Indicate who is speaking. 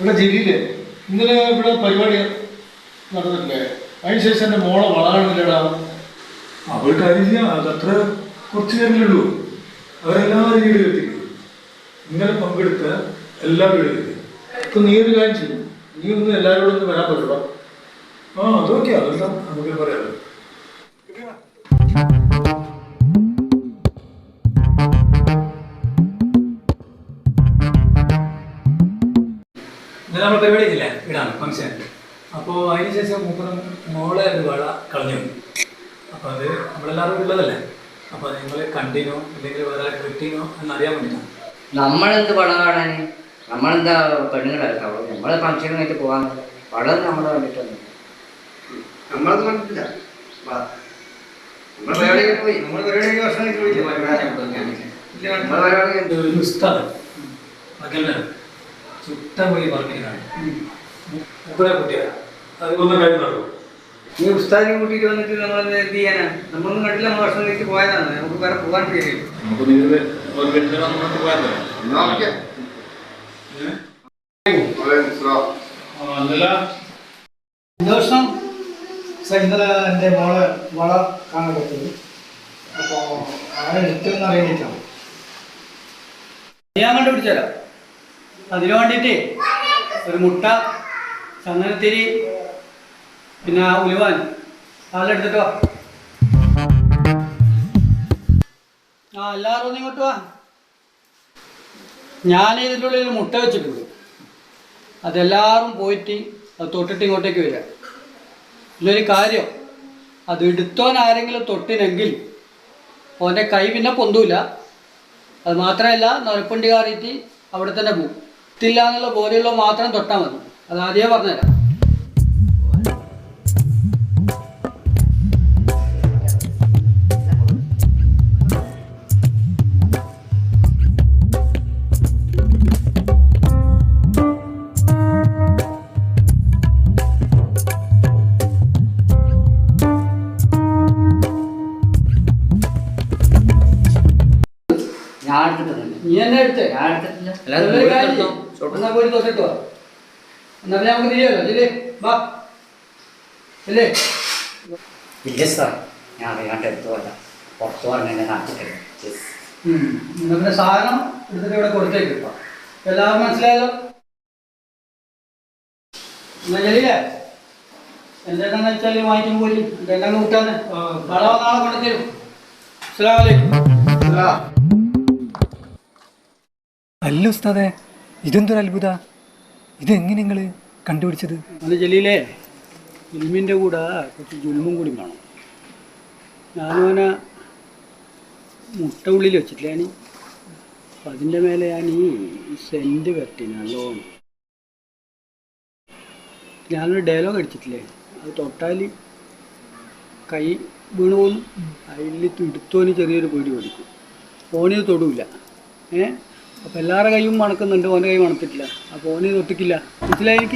Speaker 1: ഇവിടെ ജില്ലയിലെ ഇന്നലെ ഇവിടെ പരിപാടി നടന്നിട്ടില്ലേ? അതിനുശേഷം എന്റെ മോളെ വളകാണില്ലടാ.
Speaker 2: അവൾക്ക് അരിഞ്ഞ അതത്ര കുറച്ച് കാര്യങ്ങളുള്ളൂ അവരെല്ലാ രീതിയിലും എത്തിക്കുന്നു. ഇന്നലെ പങ്കെടുത്ത എല്ലാ വീടുകെത്തി
Speaker 1: ഇപ്പൊ നീ ഒരു കാര്യം ചെയ്യും. നീ ഒന്ന് എല്ലാവരോടും ഒന്ന് വരാൻ പറ്റുള്ളൂ
Speaker 2: ആ അതൊക്കെ. അതെല്ലാം നമുക്ക് പറയാം.
Speaker 3: ഇന്നലെ നമ്മൾ പരിപാടി ഇല്ല ഇടാണ് ഫംഗ്ഷൻ അപ്പോൾ അതിനുശേഷം മൂപ്പറും മോളെ ഒരു വള കളഞ്ഞു. അപ്പോൾ അത് നമ്മളെല്ലാവരും ഉള്ളതല്ലേ? അപ്പോൾ നിങ്ങൾ കണ്ടിനോ അല്ലെങ്കിൽ വേറെ കിട്ടിനോ എന്ന് എന്നറിയാൻ വേണ്ടിയിട്ടാണ്
Speaker 4: നമ്മളെന്ത് പടം കാണാൻ നമ്മളെന്താ പെണ്ണുങ്ങളല്ല നമ്മളെ ഫംഗ്ഷൻ കഴിഞ്ഞിട്ട് പോകാൻ പടം നമ്മൾ കണ്ടിട്ടൊന്നും
Speaker 5: നമ്മളത് കണ്ടിട്ടില്ല. വാ. നമ്മൾ പരിപാടിക്ക് പോയി. പോയില്ലേ നമ്മൾ പരിപാടി
Speaker 3: ഉസ്താദ്. മകന്റെ കുട്ടിയാണ്.
Speaker 5: ഈ ഉസ്താദിനെ കൂട്ടിയിട്ട് വന്നിട്ട് നമ്മൾ എന്ത് ചെയ്യാനാ? നമ്മളൊന്നും കണ്ടില്ല നമ്മൾ കഴിച്ച് പോയതാണ്. നമുക്ക് വേറെ പോകാൻ
Speaker 6: ദിവസം ഇന്നലെ എന്റെ മോളെ വള കാണാൻ പറ്റുന്നത് അപ്പോൾ ആരെ എടുത്തെന്ന് അറിയിട്ടാണ്
Speaker 7: ഞാൻ കണ്ടുപിടിച്ചുതരാം അതിനു വേണ്ടിയിട്ട് ഒരു മുട്ട ചന്ദനത്തിരി പിന്നെ ഉലുവാൻ. അതെടുത്തിട്ടോ ആ എല്ലാവരും ഇങ്ങോട്ട് വാ. ഞാൻ ഇതിന്റെ ഉള്ളിൽ ഒരു മുട്ട വെച്ചിട്ടുണ്ട്. അതെല്ലാവരും പോയിട്ട് അത് തൊട്ടിട്ട് ഇങ്ങോട്ടേക്ക് വരിക. ഇതിലൊരു കാര്യം അത് എടുത്തോൻ ആരെങ്കിലും തൊട്ടിനെങ്കിൽ ഓന്റെ കൈ പിന്നെ പൊന്തൂല. അത് മാത്രമല്ല നൊരപ്പണ്ടി കയറിയിട്ട് അവിടെ തന്നെ പോകും എത്തില്ല എന്നുള്ള ബോധ്യമുള്ള മാത്രം തൊട്ടാൽ മതി. അത് ആദ്യമേ പറഞ്ഞുതരാം.
Speaker 4: ഞാൻ എടുത്തിട്ടുണ്ട്
Speaker 7: നീ എന്നെ എടുത്തേ?
Speaker 4: ഞാൻ എടുത്തിട്ടില്ല.
Speaker 7: എന്നാ പോയി തൊട്ടിട്ട് വാ. എന്നാ പിന്നെ നമുക്ക് തിരിയാലോ ഇല്ലേ വാ. ഇല്ലേ
Speaker 4: ഇല്ല സാർ ഞാൻ അറിയാണ്ട് എടുത്തോല്ല പുറത്തു പറഞ്ഞ.
Speaker 7: ഉം. എന്നാ പിന്നെ സാധനം എടുത്തിട്ട് ഇവിടെ കൊടുത്തേക്ക് ഇപ്പൊ. എല്ലാവർക്കും മനസ്സിലായല്ലോ? എന്നാ ചെല്ലില്ലേ എന്താണെന്ന് വെച്ചാൽ വാങ്ങിക്കും പോലും എന്തെല്ലാം കൂട്ടാന്ന് നാളെ നാളെ കൊണ്ടുതരും അസ്സലാമു അലൈക്കും.
Speaker 3: അല്ല ഉസ്താദെ ഇതെന്തൊരു അത്ഭുത ഇതെങ്ങനെ നിങ്ങൾ കണ്ടുപിടിച്ചത്?
Speaker 7: അത് ജലീലേ ഇൽമിന്റെ കൂടെ കുറച്ച് ജുൽമും കൂടി വേണം ഞാനും അവനെ മുട്ട ഉള്ളിൽ വെച്ചിട്ടില്ല ഞാൻ അപ്പം അതിന്റെ മേലെ ഞാൻ ഈ സെന്റ് കെട്ടി നല്ലോണം ഞാനൊരു ഡയലോഗ് അടിച്ചിട്ടില്ലേ? അത് തൊട്ടാൽ കൈ വീണു പോകും അതിൽ എടുത്തോന് ചെറിയൊരു പേടി പഠിക്കും ഓണിത് തൊടൂല. ഏ? അപ്പം എല്ലാവരുടെ കൈയും മണക്കുന്നുണ്ട് ഓന്റെ കൈ മണത്തിട്ടില്ല. അപ്പോൾ ഓനെ തൊട്ടിക്കില്ല മനസ്സിലായി